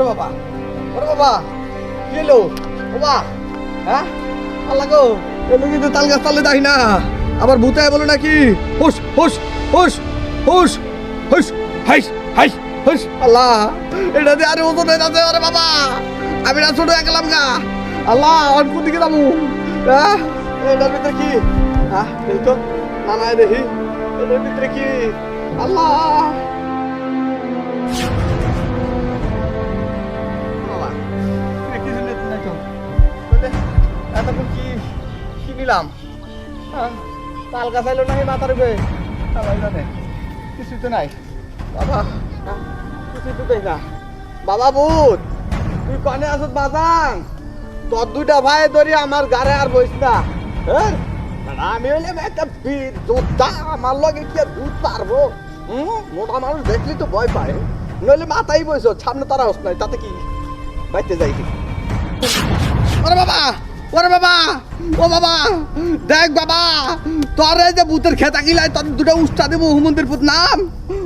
বাবা বাবা বাবা হ্যাঁ? কিন্তু তাল গাছ তালে না। আবার ভূতায় বলো নাকি? হাইস হাইস আল্লাহ, এটা আরে বাবা। আমি না ছোট একলাম গা। আল্লাহ কোন দিকে হ্যাঁ? এটার ভিতরে কি? হ্যাঁ এই তো নানায় দেখি। এটার ভিতরে কি? আল্লাহ কিছু এতক্ষণ কি কি নিলাম হ্যাঁ, তাল গাছ আইলো নাকি মাথার উপরে জানে তো নাই বাবা হ্যাঁ, কিছুই তো বাবা বুধ তুই কনে আসত বাজান তোর দুইটা ভাই ধরি আমার গাড়ে আর বইস না হ্যাঁ? আমি হইলাম একটা বীর যোদ্ধা আমার লগে কি দুধ পারব হুম? মোটা মানুষ দেখলি তো ভয় পায়। নইলে মাথায় বইস সামনে তারা হস নাই, তাতে কি বাইতে যাই ওরে বাবা ওরে বাবা, ও বাবা, দেখ বাবা, তোর যে ভূতের খেতা গিলাই তোর দুটো উষ্টা দেবো হুমন্দির পুত নাম।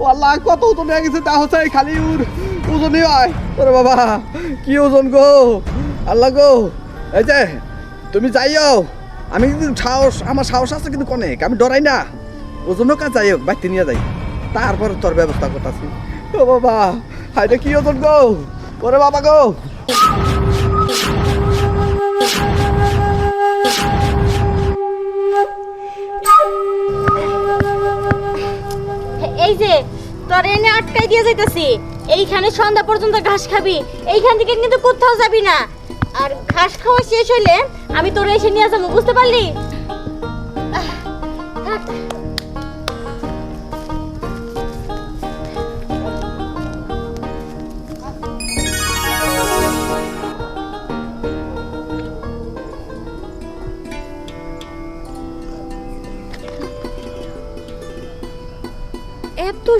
ও কত ওজন হয়ে গেছে, তা হচ্ছে খালি উর, ওজনই হয়। ওরে বাবা, কি ওজন গো, আল্লাহ গো। এই যে, তুমি যাইও, আমি কিন্তু সাহস, আমার সাহস আছে কিন্তু অনেক আমি ডরাই না। ওজনও কাজ যাই হোক, বাইতে নিয়ে যাই। তারপর তোর ব্যবস্থা করতেছি। ও বাবা হাইটা কি ওজন গো? ওরে বাবা গো। এই যে, তোর এনে আটকাই দিয়ে যাইতেছি। এইখানে সন্ধ্যা পর্যন্ত ঘাস খাবি। এইখান থেকে কিন্তু কোথাও যাবি না। আর ঘাস খাওয়া শেষ হইলে আমি তোর এসে নিয়ে যাব, বুঝতে পারলি? থাক।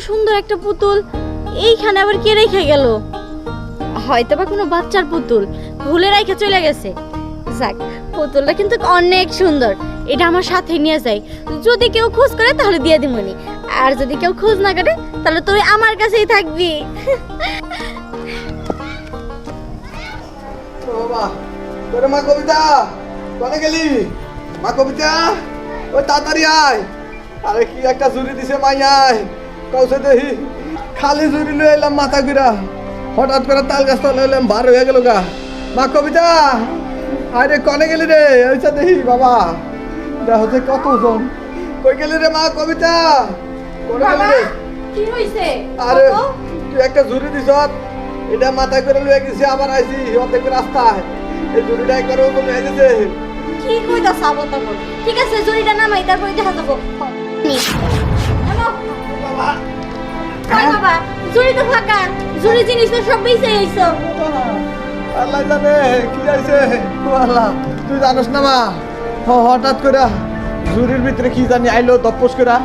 সুন্দর একটা পুতুল। এইখানে আবার কে রেখে গেল? হয়তো বা কোনো বাচ্চার পুতুল। ভুলে রেখে চলে গেছে। যাক, পুতুলটা কিন্তু অনেক সুন্দর। এটা আমার সাথে নিয়ে যাই। যদি কেউ খোঁজ করে তাহলে দিয়ে দিমনি। আর যদি কেউ খোঁজ না করে, তাহলে তুই আমার কাছেই থাকবি। ও বাবা, তোরে মা কবিতা, কোনে গেলি? মা কবিতা ওই তাড়াতাড়ি আয়। আরে কি একটা জুরি দিছে মাইয়ায় কৌশে দেহি খালি জুরি লয়ে এলাম মাথা ঘুরা হঠাৎ করে তাল গাছ তলে এলাম বার হয়ে গেল গা। মা কবিতা আরে কনে গেলি রে? ওইসা দেহি বাবা। দেখো যে কত ওজন কই গেলি রে মা কবিতা? কোনে গেলি রে? কি হইছে আরে তুই একটা ঝুড়ি দিছ। এটা মাথায় করে লয়ে গেছি আবার আইছি অর্ধেক রাস্তায় এই ঝুড়িটা একবার ওজন হয়ে গেছে কি কইতা সাবো ঠিক আছে জুরিটা নামাই তারপরে দেখা যাব। কই বাবা? জুরি তো ফাঁকা। জুরি জিনিস তো সব বেঁচে আইছো আল্লাহ জানে কি আইছে ও আল্লাহ তুই জানোস না মা? হ- হঠাৎ করে ঝুড়ির ভিতরে কি জানি আইলো দপ্পস করে।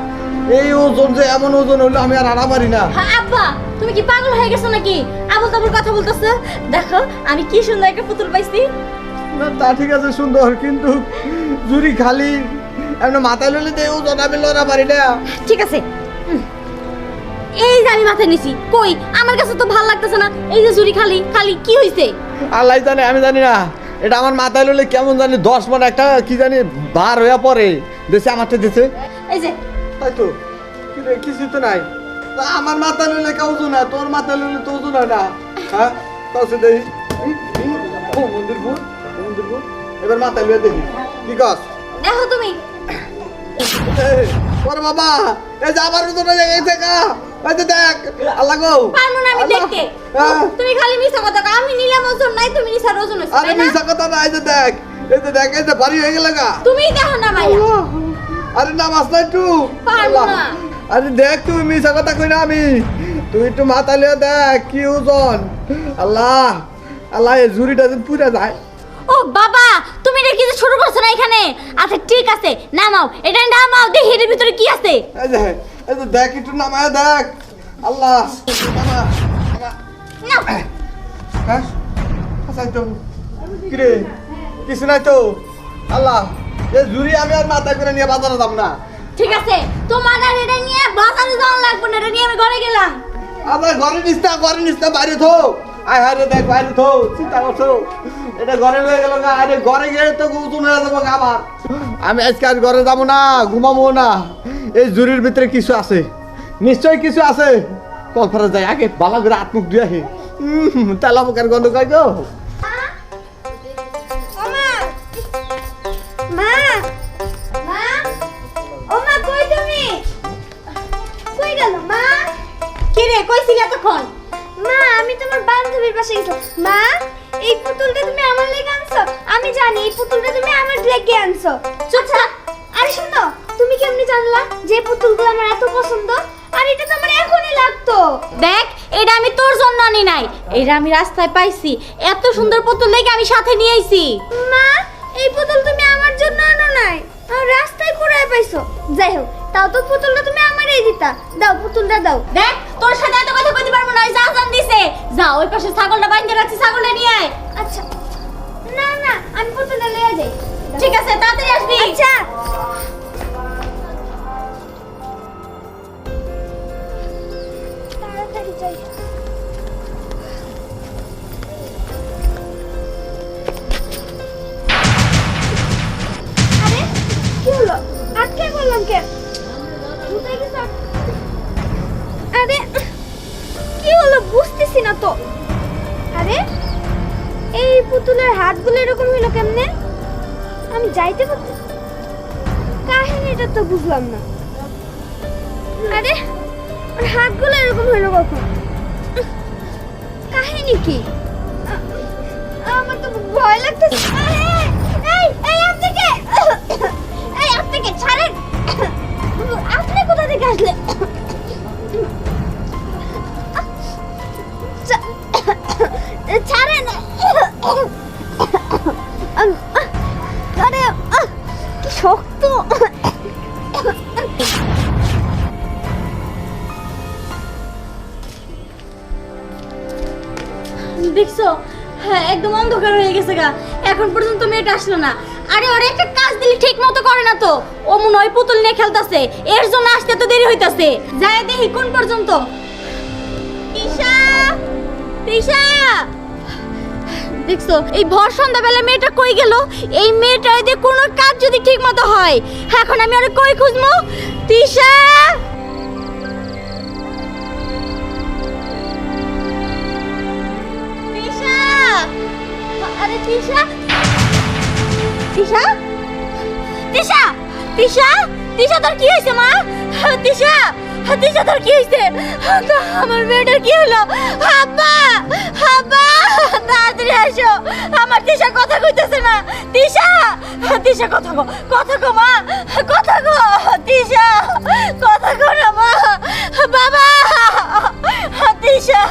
এই ওজন যে এমন ওজন হইল আমি আর আনা পারি না। হ্যাঁ, আব্বা তুমি কি পাগল হয়ে গেছো নাকি? আবল তাবল কথা বলতেছো। দেখো আমি কি সুন্দর একটা পুতুল পাইছি। না তা ঠিক আছে সুন্দর কিন্তু ঝুড়ি খালি এমন মাথায় লইলে তো ওজন আমি লড়া পারি না। ঠিক আছে। এই যে আমি মাথায় নিছি কই? আমার কাছে তো ভালো লাগতেছে না। এই যে জুরি খালি খালি কি হইছে? আল্লাহ জানে আমি জানি না। এটা আমার মাথায় লইলে কেমন জানি দশ মন একটা কি জানি বার হয়ে পড়ে। দেশে আমারটা দিছে। এই যে। তাই তো। কি কিছু তো নাই। তা আমার মাথায় লইলে কেউ হয় তোর মাথায় লইলে তো ওজন হয় না। হ্যাঁ? কাছে দেখি ই, ই, ও এবার মাথায় লইয়া দেখি। কি কাজ দেখো তুমি। ওরে বাবা এই যে আমার ওজন হয়ে গেছে কা দেখ আল্লাহ গো। না আমি দেখতে। তুমি খালি মিছা কথা কও। আমি নিলাম ওজন নাই তুমি ওজন আরে তাই কথা না এই যে দেখ এই যে দেখ এই যে ভারী হয়ে গেল গা। তুমিই দেখো না মাইয়া আরে নামাজ না একটু। পারব আল্লাহ। না। আরে দেখ তুই মিশা কথা কই না আমি। তুই একটু মাথা লিয়ে দেখ কি ওজন। আল্লাহ। আল্লাহ এই ঝুড়িটা যদি যায়। ও বাবা তুমি এটা কিছু শুরু করছ না এখানে? আচ্ছা ঠিক আছে নামাও। এটা নামাও দেখি এর ভিতরে কি আছে। দেখ একটু নামায় দেখ। আল্লাহ হ্যাঁ? তো। কিরে? কিছু নাই তো? আল্লাহ এই ঝুড়ি আমি আর মাথায় করে নিয়ে বাজারে যাব না। ঠিক আছে তোমার আর এটা নিয়ে বাজারে যাওয়া লাগবে না এটা নিয়ে আমি ঘরে গেলাম। আমার ঘরে নিস না ঘরে নিস না বাইরে থো। আয় হায় দেখ বাইরে থো চিন্তা করছ? এটা ঘরে লয়ে গেল গা আরে ঘরে গিয়ে তো গুতুন হয়ে যাব গা আমার। আমি আজকে আর ঘরে যাব না ঘুমাবো না। এই জুরির ভিতরে কিছু আছে। নিশ্চয় কিছু আছে। কলফারে যাই আগে ভালো করে আত্মুখ দিয়ে আহি। তেলা পোকার গন্ধ খাই গো। মা মা ওমা কই তুমি? কই গেল মা? কি রে কইছিলি এতক্ষণ? মা আমি তোমার বান্ধবীর পাশে গেছিলাম মা এই পুতুলটা তুমি আমার লেগে আনছো? আমি জানি এই পুতুলটা তুমি আমার লেগে আনছো। চুপ থাক আরে শোনো জানলা যে পুতুলগুলো আমার এত পছন্দ আর এটা তো আমার এখনই লাগতো। দেখ এটা আমি তোর জন্য আনি নাই। এটা আমি রাস্তায় পাইছি। এত সুন্দর পুতুল দেখে আমি সাথে নিয়ে আইছি। মা এই পুতুল তুমি আমার জন্য আনো নাই। রাস্তায় কুড়ায় পাইছো। যাই হোক তাও তো পুতুলটা তুমি আমারই দিতা। দাও পুতুলটা দাও। দেখ তোর সাথে এত কথা কইতে পারব না যা জান দিছে। যা ওই পাশে ছাগলটা বাইন্ধে রাখছি ছাগলটা নিয়ে আয়। আচ্ছা। না না আমি পুতুলটা লয়ে যাই। ঠিক আছে তাড়াতাড়ি আসবি। আচ্ছা। আরে, কি হলো? বুঝতেছি না তো। আরে, এই পুতুলের হাতগুলো এরকম হলো কেমনে? আমি যাইতে পারছি কাহিনীটা তো বুঝলাম না। আরে হাতগুলো এরকম হলো কখন? কাহিনী কি? আমার তো ভয় লাগতেছে। এই এই আপনি কে এই আপনি কে ছাড়েন! আপনি কোথা থেকে আসলেন? ছাড়েন! শক্ত! দেখছ? হ্যাঁ একদম অন্ধকার হয়ে গেছে গা। এখন পর্যন্ত মেয়েটা আসলো না। আরে, ওরা একটা কাজ দিলে ঠিক মতো করে না তো। ও মনে হয় পুতুল নিয়ে খেলতাছে। এর জন্য আসতে তো দেরি হইতাছে। যায় দেখি কোন পর্যন্ত। তিশা! তিশা! দেখছ, এই ভর সন্ধ্যাবেলা মেয়েটা কই গেল? এই মেয়েটার দিয়ে কোনো কাজ যদি ঠিক মতো হয়, এখন আমি আরে কই খুঁজবো? তিশা! আরে তিশা। তিশা? তিশা? তিশা? তিশা, তোর কি হয়েছে, মা? তিশা? তিশা, তোর কি হয়েছে? আমার মেয়েটার কি হলো? আব্বা! আব্বা! তাড়াতাড়ি আসো। আমার তিশা কথা কইতেছে না। তিশা! তিশা, কথা কো কথা কো মা। কথা কো তিশা। কথা কো না, মা। বাবা! তিশা!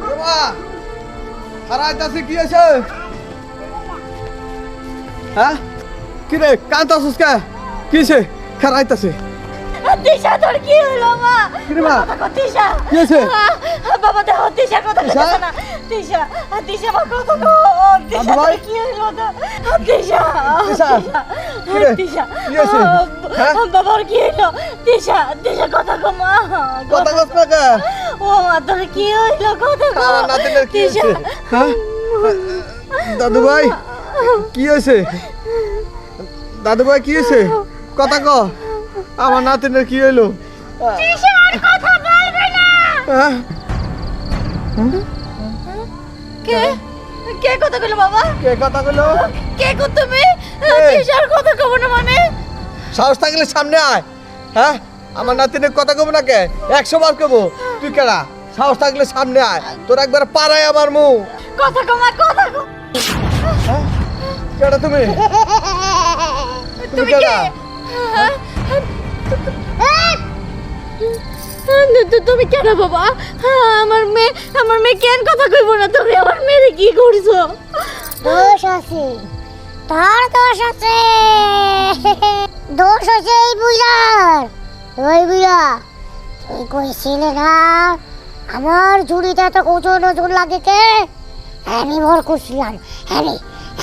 বাবা! হারাইতাছে কি হয়েছে হ্যাঁ কি রে কান্তাছিস কে কি হয়েছে খারাইতাছে তিশা তোর কি হলো মা কি মা? তিশা কি? আহ, বাবা দেখো তিশা কথা? কইতেছে না তিশা তিশা মা কথা কো তিশা? তোর কি হলো তো তিশা তিশা? তিশা কি হয়েছে? হ্যাঁ? বাবার কি হলো তিশা তিশা কথা কথা কস না ও তোর কি হইল কথা হয়েছে? হ্যাঁ? দাদু ভাই কি হয়েছে? দাদু ভাই কি হয়েছে? কথা ক। আমার নাতিনের কি হইল? হ্যাঁ? কে? কে কথা কইলো বাবা? কে কথা কইলো? কে কো? তুমি? কথা কব না মানে? সাহস থাকলে সামনে আয়। হ্যাঁ? আমার নাতিনের কথা কব না কে? একশো বার কব তুই কেডা? সাহস থাকলে সামনে আয়। তোর একবার পাড়ায় আমার মুখ। কথা কমা কথা কো হ্যাঁ? কেডা তুমি? তুমি তুমি কেডা তুমি কেন বাবা? আমার মেয়ে আমার মেয়ে কেন কথা কইব না? তুমি আমার মেয়ে কি করছ? দোষ আছে। তার দোষ আছে। দোষ আছে এই বুঝার। ওই বুঝা তুই কইছিলে না, আমার ঝুড়িতে এত ওজন ওজন লাগে কে? আমি ভর করছিলাম। আমি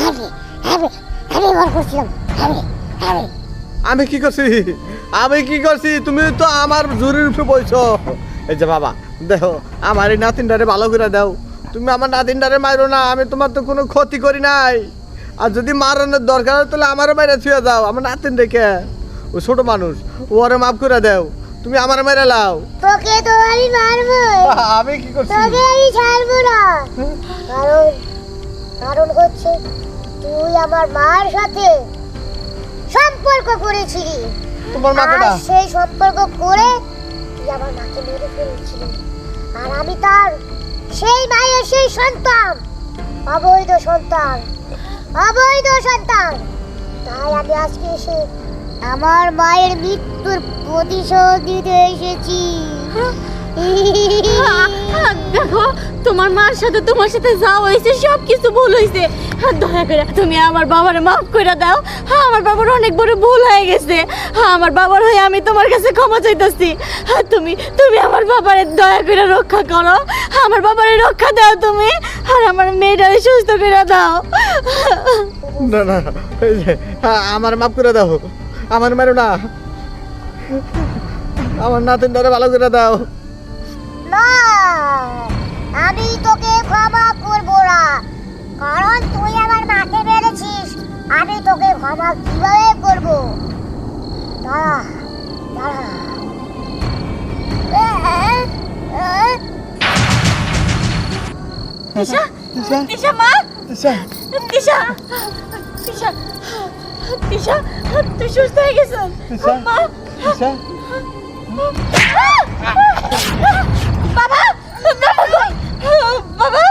আমি আমি আমি ভর করছিলাম। আমি আমি। আমি কি করছি? আমি কি করছি? তুমি তো আমার জুরির উপরে বলছো এই যে বাবা, দেখো, আমার এই নাতিনটারে ভালো করে দাও। তুমি আমার নাতিনটারে মারো না, আমি তোমার তো কোনো ক্ষতি করি নাই। আর যদি মারানোর দরকার হয়, তাহলে আমারও বাইরে ছুঁয়ে দাও আমার নাতিন রেখে ও ছোট মানুষ ও ওরে মাফ করে দাও তুমি আমার মেরে লাও। তোকে তো আমি মারবো আমি কি করছি? তোকে আমি ছাড়বো না। কারণ কারণ হচ্ছে তুই আমার মার সাথে সম্পর্ক করেছিলি। তোমার মাকে আর না সেই সম্পর্ক করে তুই আমার মাকে মেরে ফেলেছিলি। আর আমি তার সেই মায়ের সেই সন্তান অবৈধ সন্তান অবৈধ সন্তান। তাই আমি আজকে এসে আমার মায়ের মৃত্যুর প্রতিশোধ দিতে এসেছি। দেখো তোমার মার সাথে তোমার সাথে যা হয়েছে সব কিছু ভুল হয়েছে। দয়া করে তুমি আমার বাবারে মাফ করে দাও। হ্যাঁ আমার বাবার অনেক বড় ভুল হয়ে গেছে। হ্যাঁ আমার বাবার হয়ে আমি তোমার কাছে ক্ষমা চাইতেছি। হ্যাঁ তুমি তুমি আমার বাবারে দয়া করে রক্ষা করো। আমার বাবারে রক্ষা দাও তুমি। আর আমার মেয়েটারে সুস্থ করে দাও। না না হ্যাঁ, আমার মাফ করে দাও। আমার মেরো না। আমার নাতিনটারে ভালো করে দাও। না আমি তোকে ক্ষমা করব না। কারণ তুই আমার মাকে মেরেছিস আমি তোকে ক্ষমা কীভাবে করব? দাঁড়া দাঁড়া? তিশা মা। তিশা, তিশা তিশা। তিশা তুই সুস্থ হয়ে তিশা? মা তিশা? বাবা? বাবা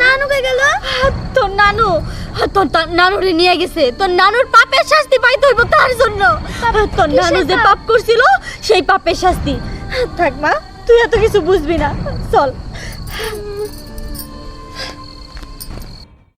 নানু কে গেল? তোর নানু তোর তার নানুরে নিয়ে গেছে। তোর নানুর পাপের শাস্তি পাইতে হইব তার জন্য। তোর নানু যে পাপ করছিল সেই পাপের শাস্তি। থাক মা তুই এত কিছু বুঝবি না। চল।